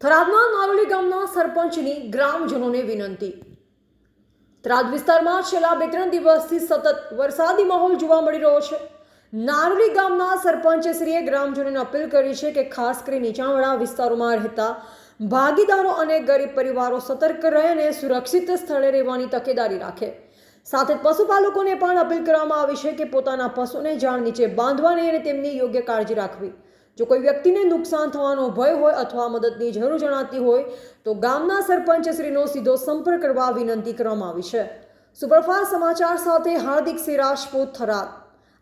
થરાદના નારોલી ગામના સરપંચની ગ્રામજનોને વિનંતી. થરાદ વિસ્તારમાં છેલ્લા બે ત્રણ દિવસથી સતત વરસાદી માહોલ જોવા મળી રહ્યો છે. નારોલી ગામના સરપંચશ્રીએ ગ્રામજનોને અપીલ કરી છે કે ખાસ કરી નીચાણવાળા વિસ્તારોમાં રહેતા ભાગીદારો અને ગરીબ પરિવારો સતર્ક રહે અને સુરક્ષિત સ્થળે રહેવાની તકેદારી રાખે. સાથે પશુપાલકોને પણ અપીલ કરવામાં આવી છે કે પોતાના પશુને ઝાડ નીચે બાંધવાની અને તેમની યોગ્ય કાળજી રાખવી. જો કોઈ વ્યક્તિને નુકસાન થવાનો ભય હોય અથવા મદદની જરૂર જણાતી હોય, તો ગામના સરપંચશ્રીનો સીધો સંપર્ક કરવા વિનંતી કરવામાં આવી છે. સુપરફાસ્ટ સમાચાર સાથે હાર્દિક સિંહ રાજપૂત થરાદ.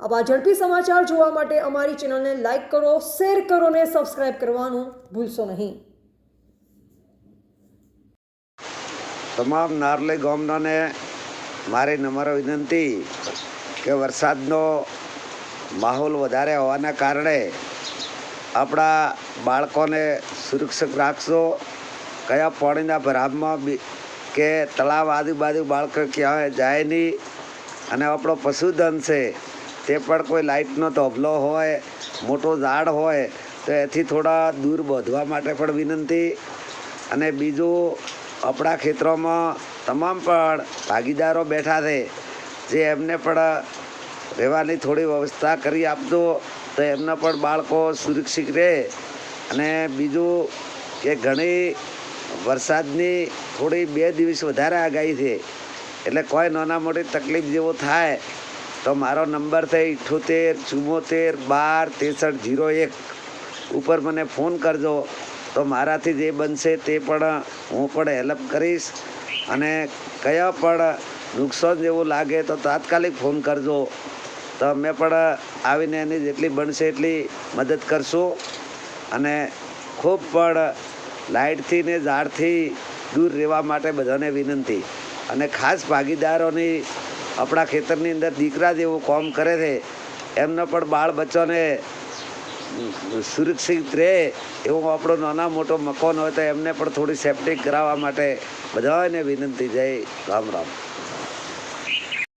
આવા ઝડપી સમાચાર જોવા માટે અમારી ચેનલને લાઇક કરો, શેર કરો અને સબસ્ક્રાઇબ કરવાનું ભૂલશો નહીં. તમામ નારલે ગામનાને મારી નમ્ર વિનંતી કે વરસાદનો માહોલ વધારે હોવાના કારણે આપણા બાળકોને સુરક્ષિત રાખશો. કયા પાણીના ભરાબમાં કે તળાવ આજુબાજુ બાળકો ક્યાંય જાય નહીં. અને આપણો પશુધન છે, તે પણ કોઈ લાઇટનો તોભલો હોય, મોટો ઝાડ હોય, તો એથી થોડા દૂર બાંધવા માટે પણ વિનંતી. અને બીજું, આપણા ખેતરોમાં તમામ પણ ભાગીદારો બેઠા છે, જે એમને પણ રહેવાની થોડી વ્યવસ્થા કરી આપજો. તો એમના પણ બાળકો સુરક્ષિત રહે. અને બીજું કે ઘણી વરસાદની થોડી બે દિવસ વધારે આગાહી છે. એટલે કોઈ નાના મોટી તકલીફ જેવો થાય, તો મારો નંબર છે ઇઠ્ઠોતેર ચુમ્મોતેર બાર, ત્રેસઠ જીરો એક. ઉપર મને ફોન કરજો, તો મારાથી જે બનશે તે પણ હું પણ હેલ્પ કરીશ. અને કયા પણ નુકસાન જેવું લાગે તો તાત્કાલિક ફોન કરજો. તો અમે પણ આવીને એની જેટલી બનશે એટલી મદદ કરશું. અને ખૂબ પણ લાઇટથી ને ઝાડથી દૂર રહેવા માટે બધાને વિનંતી. અને ખાસ ભાગીદારોની આપણા ખેતરની અંદર દીકરા જેવું કોમ કરે છે, એમનો પણ બાળ બચ્ચોને સુરક્ષિત રહે એવો આપણો નાના મોટો મકાન હોય તો એમને પણ થોડી સેફટી કરાવવા માટે બધાને વિનંતી. જય રામ રામ.